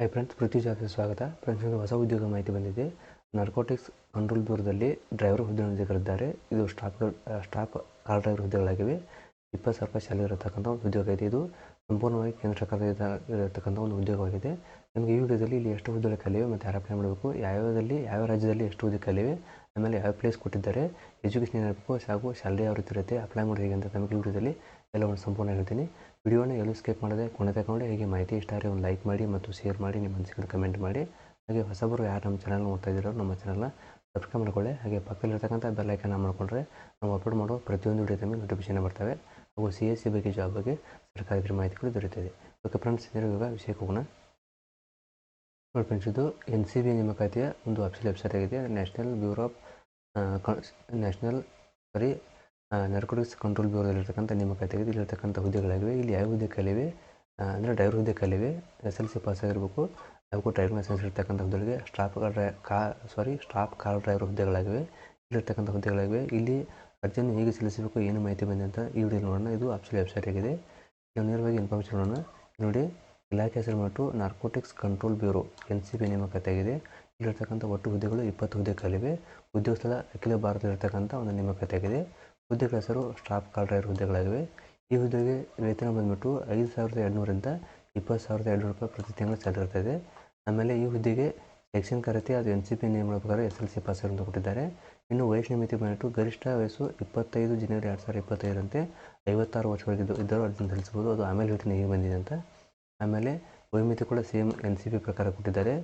Hi friends ಪೃಥ್ವಿ ಜಾಬ್ಗೆ ಸ್ವಾಗತ friends ಒಂದು ಹೊಸ ಉದ್ಯೋಗ ಮಾಹಿತಿ ಬಂದಿದೆ. ನಾರ್ಕೋಟಿಕ್ಸ್ ಕಂಟ್ರೋಲ್ ದೂರದಲ್ಲಿ ಡ್ರೈವರ್ ಹುದ್ದೆಗಳನ್ನು ಕರೆದಿದ್ದಾರೆ. ಇದು ಸ್ಟಾಫ್ ಸ್ಟಾಫ್ ಕಾರ್ ಡ್ರೈವರ್ ಹುದ್ದೆಗಳಾಗಿವೆ. ಇಪ್ಪತ್ತು ಸಾವಿರ ರೂಪಾಯಿ ಸ್ಯಾಲರಿ ಇರತಕ್ಕಂಥ ಒಂದು ಉದ್ಯೋಗ ಇದೆ ಇದು. ಸಂಪೂರ್ಣವಾಗಿ ಕೇಂದ್ರ ಸರ್ಕಾರದ ಇರತಕ್ಕಂಥ ಒಂದು ಉದ್ಯೋಗವಾಗಿದೆ. ನಿಮಗೆ ಈ ವಿಡಿಯೋದಲ್ಲಿ ಇಲ್ಲಿ ಎಷ್ಟು ಹುದ್ದೆಗಳು ಕಲಿವೆ ಮತ್ತು ಯಾರು ಅಪ್ಲೈ ಮಾಡಬೇಕು, ಯಾವ್ಯಾವದಲ್ಲಿ ಯಾವ ರಾಜ್ಯದಲ್ಲಿ ಎಷ್ಟು ಹುದ್ದೆ ಕಲಿವೆ ಆಮೇಲೆ ಯಾವ ಪ್ಲೇಸ್ ಕೊಟ್ಟಿದ್ದಾರೆ ಎಜುಕೇಷನ್ ಏನಿರಬೇಕು ಹಾಗೂ ಸ್ಯಾಲ್ರಿ ಯಾವ ರೀತಿ ಇರುತ್ತೆ ಅಪ್ಲೈ ಮಾಡೋದು ಹೇಗೆ ಅಂತ ನಮಗೆ ವಿಡಿಯೋದಲ್ಲಿ ಎಲ್ಲವನ್ನು ಸಂಪೂರ್ಣ ಹೇಳ್ತೀನಿ. ವಿಡಿಯೋನ ಎಲ್ಲೂ ಸ್ಕಿಪ್ ಮಾಡದೆ ಕೊನೆ ತಗೊಂಡು ಹೇಗೆ ಮಾಹಿತಿ ಇಷ್ಟ ಆದರೆ ಒಂದು ಲೈಕ್ ಮಾಡಿ ಮತ್ತು ಶೇರ್ ಮಾಡಿ, ನಿಮ್ಮ ಮನಸ್ಸಿಗೆ ಕಮೆಂಟ್ ಮಾಡಿ. ಹಾಗೆ ಹೊಸಬರು ಯಾರು ನಮ್ಮ ಚಾನಲ್ ನೋಡ್ತಾ ಇದ್ದೀರೋ ನಮ್ಮ ಚಾನಲ್ನ ಸಬ್ಸ್ಕ್ರೈಬ್ ಮಾಡ್ಕೊಳ್ಳಿ. ಹಾಗೆ ಪಕ್ಕದಲ್ಲಿರ್ತಕ್ಕಂಥ ಬೆಲ್ ಐಕನ್ ಆನ್ ಮಾಡಿಕೊಂಡ್ರೆ ನಾವು ಅಪ್ಲೋಡ್ ಮಾಡುವ ಪ್ರತಿಯೊಂದು ವಿಡಿಯೋ ನಮಗೆ ನೋಟಿಫಿಕೇಷನ್ ಬರ್ತವೆ. ಹಾಗೂ ಸಿ ಎಸ್ ಸಿ ಬಗ್ಗೆ ಜಾಬ್ ಬಗ್ಗೆ ಸರ್ಕಾರಿ ಮಾಹಿತಿಗಳು ದೊರೆಯುತ್ತದೆ. ಓಕೆ ಫ್ರೆಂಡ್ಸ್ ಇವಾಗ ವಿಷಯಕ್ಕೆ ಹೋಗೋಣ. ಫ್ರೆಂಡ್ಸ್ ಇದು ಎನ್ ಸಿ ಬಿ ನೇಮಕಾತಿಯ ಒಂದು ಅಫಿಷಿಯಲ್ ವೆಬ್ಸೈಟ್ ಆಗಿದೆ. National bureau of national sorry narcotics control ಬ್ಯೂರೋದಲ್ಲಿರ್ತಕ್ಕಂಥ ನೇಮಕಾತಿ ಆಗಿದೆ ಇಲ್ಲಿರ್ತಕ್ಕಂಥ ಹುದ್ದೆಗಳಾಗಿವೆ. ಇಲ್ಲಿ ಯಾವ ಹುದ್ದೆ ಕಲಿವೆ? ಅಂದರೆ ಡ್ರೈವರ್ ಹುದ್ದೆ ಕಲಿವೆ. ಎಸ್ ಎಲ್ ಸಿ ಪಾಸ್ ಆಗಿರಬೇಕು. ಹಾಗೂ ಡ್ರೈವಿಂಗ್ ಲೈಸೆನ್ಸ್ ಇರ್ತಕ್ಕಂಥ ಹುದ್ದೆಗಳಿಗೆ staff dry car sorry staff car driver ಹುದ್ದೆಗಳಾಗಿವೆ. ಇಲ್ಲಿರ್ತಕ್ಕಂಥ ಹುದ್ದೆಗಳಾಗಿವೆ. ಇಲ್ಲಿ ಅರ್ಜಿಯನ್ನು ಹೇಗೆ ಸಲ್ಲಿಸಬೇಕು, ಏನು ಮಾಹಿತಿ ಬಂದಿದೆ ಅಂತ ಈ ವಿಡಿಯೋ ನೋಡೋಣ. ಇದು ಅಫಿಷಿಯಲ್ ವೆಬ್ಸೈಟ್ ಆಗಿದೆ. ನೇರವಾಗಿ ಇನ್ಫಾರ್ಮೇಷನ್ ನೋಡೋಣ. ನೋಡಿ ಇಲಾಖೆ ಹೆಸರು ಬಂದ್ಬಿಟ್ಟು narcotics control bureau N C B ನೇಮಕಾತಿ ಇಲ್ಲಿರ್ತಕ್ಕಂಥ ಒಟ್ಟು ಹುದ್ದೆಗಳು ಇಪ್ಪತ್ತು ಹುದ್ದೆ ಕಲಿವೆ ಉದ್ಯೋಗ ಸ್ಥಳ ಅಖಿಲ ಭಾರತದಲ್ಲಿರ್ತಕ್ಕಂಥ ಒಂದು ನೇಮಕಾತಿ ಆಗಿದೆ ಹುದ್ದೆಗಳ ಹೆಸರು ಸ್ಟಾಫ್ ಕಾರ್ ಡ್ರೈವರ್ ಹುದ್ದೆಗಳಾಗಿವೆ. ಈ ಹುದ್ದೆಗೆ ವೇತನ ಬಂದ್ಬಿಟ್ಟು ಐದು ಸಾವಿರದ ಎರಡುನೂರಿಂದ ಇಪ್ಪತ್ತು ಸಾವಿರದ ಎರಡುನೂರು ರೂಪಾಯಿ ಪ್ರತಿ ತಿಂಗಳು ಸ್ಯಾಲರಿ ಇರ್ತದೆ. ಆಮೇಲೆ ಈ ಹುದ್ದೆಗೆ ಸೆಕ್ಷನ್ ಅರ್ಹತೆ ಅದು ಎನ್ ಸಿ ಪಿ ನಿಯಮಗಳ ಪ್ರಕಾರ ಎಸ್ ಎಲ್ ಸಿ ಪಾಸ್ ಅಂತ ಕೊಟ್ಟಿದ್ದಾರೆ. ಇನ್ನು ವಯಸ್ಸಿನ ಮಿತಿ ಬಂದ್ಬಿಟ್ಟು ಗರಿಷ್ಠ ವಯಸ್ಸು ಇಪ್ಪತ್ತೈದು ಜನವರಿ ಎರಡು ಸಾವಿರದ ಇಪ್ಪತ್ತೈದರಂತೆ ಐವತ್ತಾರು ವರ್ಷವರೆಗಿದ್ದು ಇದ್ದರೂ ಅರ್ಜಿ ಸಲ್ಲಿಸ್ಬೋದು ಅದು ಆಮೇಲೆ ಹೇಳ್ತೀನಿ ಹೇಗೆ ಬಂದಿದೆ ಅಂತ. ಆಮೇಲೆ ವೈಮಿತಿ ಕೂಡ ಸೇಮ್ ಎನ್ ಸಿ ಪಿ ಪ್ರಕಾರ ಕೊಟ್ಟಿದ್ದಾರೆ.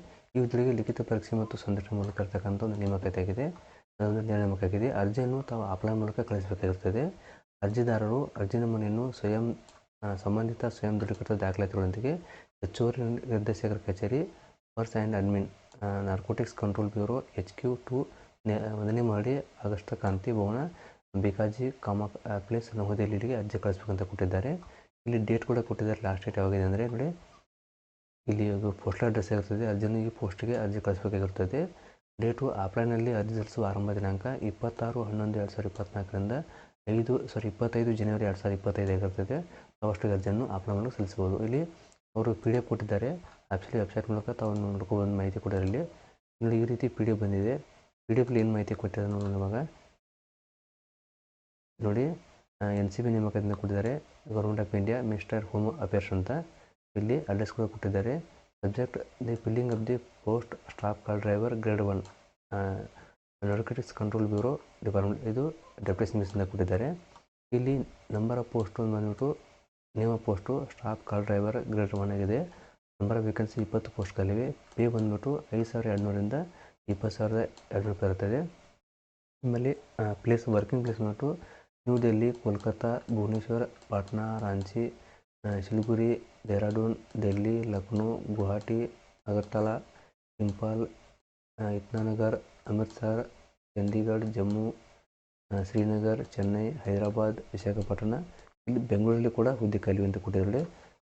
ಹುದ್ದೆಗೆ ಲಿಖಿತ ಪರೀಕ್ಷೆ ಮತ್ತು ಸಂದರ್ಶನ ಮೂಲಕ ಇರ್ತಕ್ಕಂಥ ಒಂದು ನೇಮಕಾತಿ ಆಗಿದೆ ಅದೊಂದು ನೇಮಕ ಆಗಿದೆ ಅರ್ಜಿಯನ್ನು ತಾವು ಅಪ್ಲೈ ಮೂಲಕ ಕಳಿಸಬೇಕಾಗಿರ್ತದೆ ಅರ್ಜಿದಾರರು ಅರ್ಜಿ ನಮೂನೆಯನ್ನು ಸ್ವಯಂ ಸಂಬಂಧಿತ ಸ್ವಯಂ ದೃಢೀಕೃತ ದಾಖಲಾತಿಗಳೊಂದಿಗೆ ಹೆಚ್ಚುವರಿ ನಿರ್ದೇಶಕರ ಕಚೇರಿ pers and admin narcotics control bureau, H Q two ಒಂದನೇ ಮಾಡಿ ಆಗಸ್ಟ್ ಕ್ರಾಂತಿ ಭವನ, ಬಿಕಾಜಿ ಕಾಮ ಪ್ಲೇಸ್ ನವದೆಹಲಿಗೆ ಅರ್ಜಿ ಕಳಿಸ್ಬೇಕಂತ ಕೊಟ್ಟಿದ್ದಾರೆ. ಇಲ್ಲಿ ಡೇಟ್ ಕೂಡ ಕೊಟ್ಟಿದ್ದಾರೆ ಲಾಸ್ಟ್ ಡೇಟ್ ಯಾವಾಗಿದೆ ಅಂದರೆ ನೋಡಿ. ಇಲ್ಲಿ ಪೋಸ್ಟಲ್ ಅಡ್ರೆಸ್ ಆಗಿರ್ತದೆ ಅರ್ಜಿಯನ್ನು ಈ ಪೋಸ್ಟ್ಗೆ ಅರ್ಜಿ ಕಳಿಸ್ಬೇಕಾಗಿರ್ತದೆ. ಡೇಟು ಆಫ್ಲೈನಲ್ಲಿ ಅರ್ಜಿ ಸಲ್ಲಿಸುವ ಆರಂಭ ದಿನಾಂಕ ಇಪ್ಪತ್ತಾರು, ಹನ್ನೊಂದು, ಎರಡು ಸಾವಿರದ ಇಪ್ಪತ್ನಾಲ್ಕರಿಂದ ಐದು ಸಾರಿ ಇಪ್ಪತ್ತೈದು ಜನವರಿ ಎರಡು ಸಾವಿರದ ಇಪ್ಪತ್ತೈದು ಆಗಿರ್ತದೆ. ಅವಷ್ಟು ಅರ್ಜಿಯನ್ನು ಆಫ್ಲೈನಲ್ಲಿ ಸಲ್ಲಿಸ್ಬೋದು ಇಲ್ಲಿ ಅವರು ಪಿ ಡಿ ಎಫ್ ಕೊಟ್ಟಿದ್ದಾರೆ. ಆ್ಯಕ್ಚುಲಿ ವೆಬ್ಸೈಟ್ ಮೂಲಕ ತಾವು ನೋಡ್ಕೊಬೋದು ಮಾಹಿತಿ ಕೊಟ್ಟಿದ್ದಾರೆ ಇಲ್ಲಿ ನೋಡಿ, ಈ ರೀತಿ ಪಿ ಡಿ ಎಫ್ ಬಂದಿದೆ. ಪಿ ಡಿ ಎಫ್ಲಿ ಏನು ಮಾಹಿತಿ ಕೊಟ್ಟಿದ್ದಾರೆ ನೋಡೋಣ ನೋಡಿ ಎನ್ ಸಿ ಬಿ ನೇಮಕದಿಂದ ಕೊಟ್ಟಿದ್ದಾರೆ. Government of India minister home affairs ಅಂತ ಇಲ್ಲಿ ಅಡ್ರೆಸ್ ಕೂಡ ಕೊಟ್ಟಿದ್ದಾರೆ. Subject the filling of the post staff car driver grade one narcotics control bureau department ಇದು ಡೆಪ್ಯೂಟಿ ಮಿಸ್ಸಿಂದ ಕೊಟ್ಟಿದ್ದಾರೆ. ಇಲ್ಲಿ ನಂಬರ್ ಆಫ್ ಪೋಸ್ಟು ಬಂದ್ಬಿಟ್ಟು name post staff car driver grade one ಆಗಿದೆ. ನಂಬರ್ ಆಫ್ ವೇಕೆನ್ಸಿ ಇಪ್ಪತ್ತು ಪೋಸ್ಟ್ಗಳಿವೆ ಪೇ ಬಂದ್ಬಿಟ್ಟು ಐದು ಸಾವಿರದ ಎರಡುನೂರಿಂದ ಇಪ್ಪತ್ತು ಸಾವಿರದ ಎರಡುನೂರು ರೂಪಾಯಿ ಇರ್ತದೆ ಆಮೇಲೆ ಪ್ಲೇಸ್ ವರ್ಕಿಂಗ್ ಪ್ಲೇಸ್ ಬಂದ್ಬಿಟ್ಟು ನ್ಯೂ ಡೆಲ್ಲಿ ಕೋಲ್ಕತ್ತಾ ಭುವನೇಶ್ವರ್, ಪಾಟ್ನಾ, ರಾಂಚಿ ಸಿಲಿಗುರಿ ಡೆಹ್ರಾಡೂನ್, ಡೆಲ್ಲಿ, ಲಕ್ನೋ, ಗುವಾಹಟಿ, ಅಗರ್ತಲಾ, ಇಂಫಾಲ್ ಇತ್ನಾನಗರ್ ಅಮೃತ್ಸರ್, ಚಂಡೀಗಢ, ಜಮ್ಮು ಶ್ರೀನಗರ್, ಚೆನ್ನೈ, ಹೈದರಾಬಾದ್, ವಿಶಾಖಪಟ್ಟಣ, ಇಲ್ಲಿ ಬೆಂಗಳೂರಲ್ಲಿ ಕೂಡ ಹುದ್ದೆ ಕಲಿವೆ ಅಂತ ಕೊಟ್ಟಿದ್ದಾರೆ.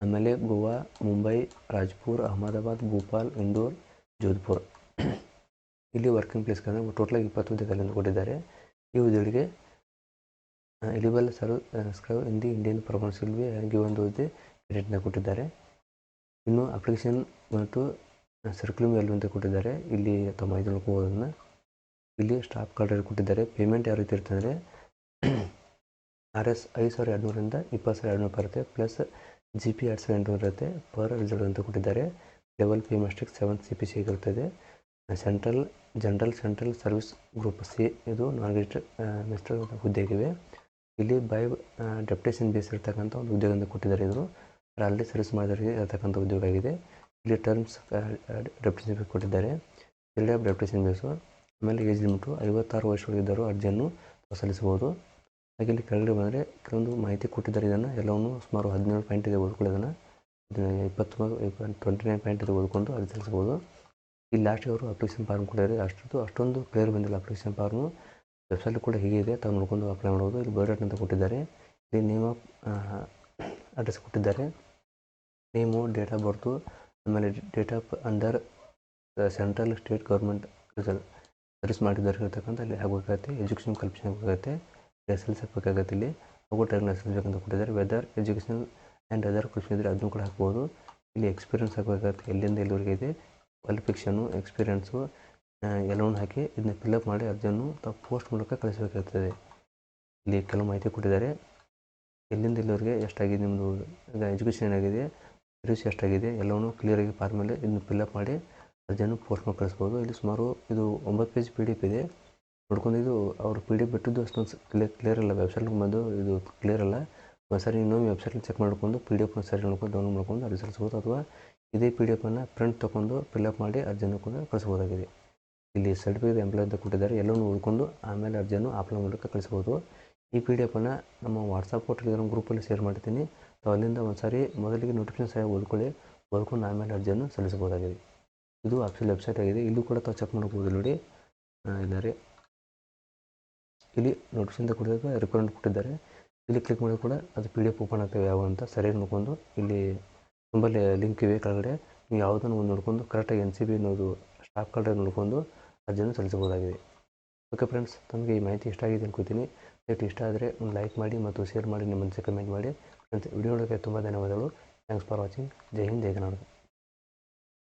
ಆಮೇಲೆ ಗೋವಾ, ಮುಂಬೈ, ರಾಜ್ಪುರ್, ಅಹಮದಾಬಾದ್, ಭೋಪಾಲ್, ಇಂದೋರ್, ಜೋಧ್ಪುರ್. ಇಲ್ಲಿ ವರ್ಕಿಂಗ್ ಪ್ಲೇಸ್ಗಳನ್ನ ಟೋಟಲಾಗಿ ಇಪ್ಪತ್ತು ಹುದ್ದೆ ಕಲಿಯನ್ನು ಕೊಟ್ಟಿದ್ದಾರೆ. ಈ ಹುದ್ದೆಗಳಿಗೆ eligible serve scribe in the Indian will be given the ಕ್ರೆಡಿಟ್ನ ಕೊಟ್ಟಿದ್ದಾರೆ. ಇನ್ನು ಅಪ್ಲಿಕೇಶನ್ ಮತ್ತು ಸರ್ಕ್ಯುಲಮ್ ವ್ಯಾಲ್ಯೂ ಅಂತ ಕೊಟ್ಟಿದ್ದಾರೆ. ಇಲ್ಲಿ ತಮ್ಮ ಇದು ನೋಡ್ಕೋಬೋದನ್ನು ಇಲ್ಲಿ ಸ್ಟಾಪ್ ಕಾರ್ಡ್ ಕೊಟ್ಟಿದ್ದಾರೆ. ಪೇಮೆಂಟ್ ಯಾವ ರೀತಿ ಇರ್ತದೆ ಅಂದರೆ ಆರ್ ಎಸ್ ಐದು ಸಾವಿರ ಎರಡುನೂರಿಂದ ಇಪ್ಪತ್ತು ಸಾವಿರ ಎರಡುನೂರು ಬರುತ್ತೆ. ಪ್ಲಸ್ ಜಿ ಪಿ ಎರಡು ಸಾವಿರ ಎಂಟುನೂರು ಇರುತ್ತೆ. ಪರ್ ರಿಸಲ್ಟ್ ಅಂತ ಕೊಟ್ಟಿದ್ದಾರೆ. Level P mistake seven C P C ಇರ್ತದೆ central general central service group C ಇದು ನಾನ್ ಮಿಸ್ಟರ್ ಹುದ್ದೆಗಿವೆ. ಇಲ್ಲಿ ಬೈ ಡೆಪ್ಟೇಷನ್ ಬೇಸ್ ಇರ್ತಕ್ಕಂಥ ಒಂದು ಉದ್ಯೋಗವನ್ನು ಕೊಟ್ಟಿದ್ದಾರೆ ಇದು ಅಲ್ಲಿ ಸರ್ವಿಸ್ ಮಾಡಿದವರಿಗೆ ಇರತಕ್ಕಂಥ ಉದ್ಯೋಗ ಆಗಿದೆ. ಇಲ್ಲಿ ಟರ್ಮ್ಸ್ ಡೆಪ್ಟೇಷನ್ ಬೇಸ್ ಕೊಟ್ಟಿದ್ದಾರೆ. ಇಲ್ಲಿ ಡೆಪ್ಟೇಷನ್ ಬೇಸು ಆಮೇಲೆ ಏಜ್ ಲಿಮಿಟು ಐವತ್ತಾರು ವರ್ಷಗಳಿದ್ದರೂ ಅರ್ಜಿಯನ್ನು ಸಲ್ಲಿಸಬಹುದು. ಹಾಗೆ ಇಲ್ಲಿ ಕೆಳಗಡೆ ಬಂದರೆ ಕೆಲವೊಂದು ಮಾಹಿತಿ ಕೊಟ್ಟಿದ್ದಾರೆ ಇದನ್ನು. ಎಲ್ಲವನ್ನು ಸುಮಾರು ಹದಿನೇಳು ಪಾಯಿಂಟ್ ಇದೆ ಓದ್ಕೊಳ್ಳೋದನ್ನು. ಇಪ್ಪತ್ತು ಟ್ವೆಂಟಿ ನೈನ್ ಪಾಯಿಂಟ್ ಇದೆ ಓದ್ಕೊಂಡು ಅರ್ಜಿ ಸಲ್ಲಿಸ್ಬೋದು ಇಲ್ಲಿ ಲಾಸ್ಟಿಗೆ ಅವರು ಅಪ್ಲಿಕೇಶನ್ ಫಾರ್ಮ್ ಕೊಟ್ಟಿದ್ದಾರೆ. ಅಷ್ಟೊಂದು ಅಷ್ಟೊಂದು ಕ್ಲಿಯರ್ ಬಂದಿಲ್ಲ ಅಪ್ಲಿಕೇಶನ್ ಫಾರ್ಮು ವೆಬ್ಸೈಟ್ ಕೂಡ ಹೀಗೆ ಇದೆ. ತಾವು ನೋಡ್ಕೊಂಡು ಅಪ್ಲೈ ಮಾಡ್ಬೋದು. ಇಲ್ಲಿ ಬಯೋಡಾಟ್ ಅಂತ ಕೊಟ್ಟಿದ್ದಾರೆ. ಇಲ್ಲಿ ನೇಮ್ ಆಫ್ ಅಡ್ರೆಸ್ ಕೊಟ್ಟಿದ್ದಾರೆ. ನೇಮು ಡೇಟ್ ಆಫ್ ಬರ್ತು ಆಮೇಲೆ date of under central state government service ಮಾಡಿದವ್ರಿಗೆ ಇರ್ತಕ್ಕಂಥ ಅಲ್ಲಿ ಆಗಬೇಕಾಗುತ್ತೆ. ಎಜುಕೇಷನ್ ಕಲ್ಪಿಷನ್ ಆಗಬೇಕಾಗುತ್ತೆ. ಎಸ್ ಹಾಕಬೇಕಾಗತ್ತೆ ಇಲ್ಲಿ. ಹಾಗೂ ಲೈಸೆನ್ಸ್ ಬೇಕಂತ ಕೊಟ್ಟಿದ್ದಾರೆ. Whether education and other question ಇದ್ದರೆ ಅದನ್ನು ಕೂಡ ಹಾಕ್ಬೋದು. ಇಲ್ಲಿ ಎಕ್ಸ್ಪೀರಿಯನ್ಸ್ ಆಗಬೇಕಾಗುತ್ತೆ. ಎಲ್ಲಿಂದ ಎಲ್ಲಿವರೆಗೆ ಇದೆ. ಕ್ವಾಲಿಫಿಕೇಷನು ಎಕ್ಸ್ಪೀರಿಯನ್ಸು ಎಲ್ಲವನ್ನು ಹಾಕಿ ಇದನ್ನ ಫಿಲ್ಅಪ್ ಮಾಡಿ ಅರ್ಜಿಯನ್ನು ಪೋಸ್ಟ್ ಮೂಲಕ ಕಳಿಸಬೇಕಾಗ್ತದೆ. ಇಲ್ಲಿ ಕೆಲವು ಮಾಹಿತಿ ಕೊಟ್ಟಿದ್ದಾರೆ. ಎಲ್ಲಿಂದ ಇಲ್ಲಿವರೆಗೆ ಎಷ್ಟಾಗಿದೆ ನಿಮ್ಮದು ಈಗ ಎಜುಕೇಷನ್ ಏನಾಗಿದೆ ಸರ್ವಿಸ್ ಎಷ್ಟಾಗಿದೆ, ಎಲ್ಲವನ್ನು ಕ್ಲಿಯರಾಗಿ ಫಾರ್ಮಲ್ಲಿ ಇದನ್ನು ಫಿಲ್ಅಪ್ ಮಾಡಿ ಅರ್ಜಿಯನ್ನು ಪೋಸ್ಟ್ ಮಾಡಿ ಕಳಿಸ್ಬೋದು. ಇಲ್ಲಿ ಸುಮಾರು ಇದು ಒಂಬತ್ತು ಪೇಜ್ ಪಿ ಡಿ ಎಫ್ ಇದೆ. ನೋಡ್ಕೊಂಡಿದ್ದು ಅವರು ಪಿ ಡಿ ಎಫ್ ಬಿಟ್ಟಿದ್ದು ಅಷ್ಟೊಂದು ಕ್ಲಿಯರ್ ಕ್ಲಿಯರ್ ಅಲ್ಲ. ವೆಬ್ಸೈಟ್ಗೆ ಬಂದು ಇದು ಕ್ಲಿಯರ್ ಅಲ್ಲ. ಒಂದ್ಸರಿ ಇನ್ನೊಮ್ಮೆ ವೆಬ್ಸೈಟ್ಲಿ ಚೆಕ್ ಮಾಡ್ಕೊಂಡು ಪಿ ಡಿ ಎಫ್ ಸರಿ ನೋಡ್ಕೊಂಡು ಡೌನ್ಲೋಡ್ ಮಾಡ್ಕೊಂಡು ಅರ್ಜಿ ಸಲ್ಲಿಸ್ಬೋದು ಅಥವಾ ಇದೇ ಪಿ ಡಿ ಎಫನ್ನು ಪ್ರಿಂಟ್ ತೊಗೊಂಡು ಫಿಲ್ಅಪ್ ಮಾಡಿ ಅರ್ಜಿಯನ್ನು ಕೂಡ ಕಳಿಸ್ಬೋದಾಗಿದೆ. ಇಲ್ಲಿ ಸರ್ಟಿಫಿಕೇಟ್ ಎಂಪ್ಲಾಯ್ ಅಂತ ಕೊಟ್ಟಿದ್ದಾರೆ. ಎಲ್ಲವನ್ನು ಓದ್ಕೊಂಡು ಆಮೇಲೆ ಅರ್ಜಿಯನ್ನು ಆಫ್ಲೈನ್ ಮೂಲಕ ಕಳಿಸ್ಬೋದು. ಈ ಪಿ ಡಿ ಎಫನ್ನು ನಮ್ಮ ವಾಟ್ಸಪ್ ಟೆಲಿಗ್ರಾಮ್ ಗ್ರೂಪಲ್ಲಿ ಶೇರ್ ಮಾಡ್ತೀನಿ. ಸೊ ಅಲ್ಲಿಂದ ಒಂದು ಸಾರಿ ಮೊದಲಿಗೆ ನೋಟಿಫಿಕೇಶನ್ ಸಹ ಓದ್ಕೊಳ್ಳಿ. ಓದ್ಕೊಂಡು ಆಮೇಲೆ ಅರ್ಜಿಯನ್ನು ಸಲ್ಲಿಸಬಹುದಾಗಿದೆ. ಇದು ಆಫೀಸಿಯಲ್ ವೆಬ್ಸೈಟ್ ಆಗಿದೆ. ಇಲ್ಲೂ ಕೂಡ ತಾವು ಚೆಕ್ ಮಾಡ್ಬೋದು ನೋಡಿ. ಇದ್ದಾರೆ ಇಲ್ಲಿ ನೋಟಿಫಿಕೇಶನ್ ಕೊಟ್ಟಿದ್ದಾಗ ರಿಕ್ವೈರ್ಮೆಂಟ್ ಕೊಟ್ಟಿದ್ದಾರೆ. ಇಲ್ಲಿ ಕ್ಲಿಕ್ ಮಾಡಿದ ಕೂಡ ಅದು ಪಿ ಡಿ ಎಫ್ ಓಪನ್ ಆಗ್ತವೆ ಯಾವ ಅಂತ ಸರಿಯಾಗಿ ನೋಡ್ಕೊಂಡು ಇಲ್ಲಿ ತುಂಬ ಲಿಂಕ್ ಇವೆ ಕೆಳಗಡೆ. ನೀವು ಯಾವುದನ್ನು ಒಂದು ನೋಡ್ಕೊಂಡು ಕರೆಕ್ಟಾಗಿ ಎನ್ ಸಿ ಬಿ ಅನ್ನೋದು ಸ್ಟಾಪ್ ಕಾರ್ಡ್ ನೋಡ್ಕೊಂಡು ಅರ್ಜಿಯನ್ನು ಸಲ್ಲಿಸಬಹುದಾಗಿದೆ ಓಕೆ ಫ್ರೆಂಡ್ಸ್ ತಮಗೆ ಈ ಮಾಹಿತಿ ಇಷ್ಟ ಆಗಿದೆ ಅನ್ಕೋತೀನಿ. ದಯವಿಟ್ಟು ಇಷ್ಟ ಆದರೆ ಒಂದು ಲೈಕ್ ಮಾಡಿ ಮತ್ತು ಶೇರ್ ಮಾಡಿ, ನಿಮ್ಮ ಮನಸ್ಸಿಗೆ ಕಮೆಂಟ್ ಮಾಡಿ. ಫ್ರೆಂಡ್ಸ್ ವಿಡಿಯೋ ನೋಡೋಕ್ಕೆ ತುಂಬ ಧನ್ಯವಾದಗಳು. ಥ್ಯಾಂಕ್ಸ್ ಫಾರ್ ವಾಚಿಂಗ್ ಜೈ ಹಿಂದ್, ಜೈ ಕರ್ನಾಟಕ.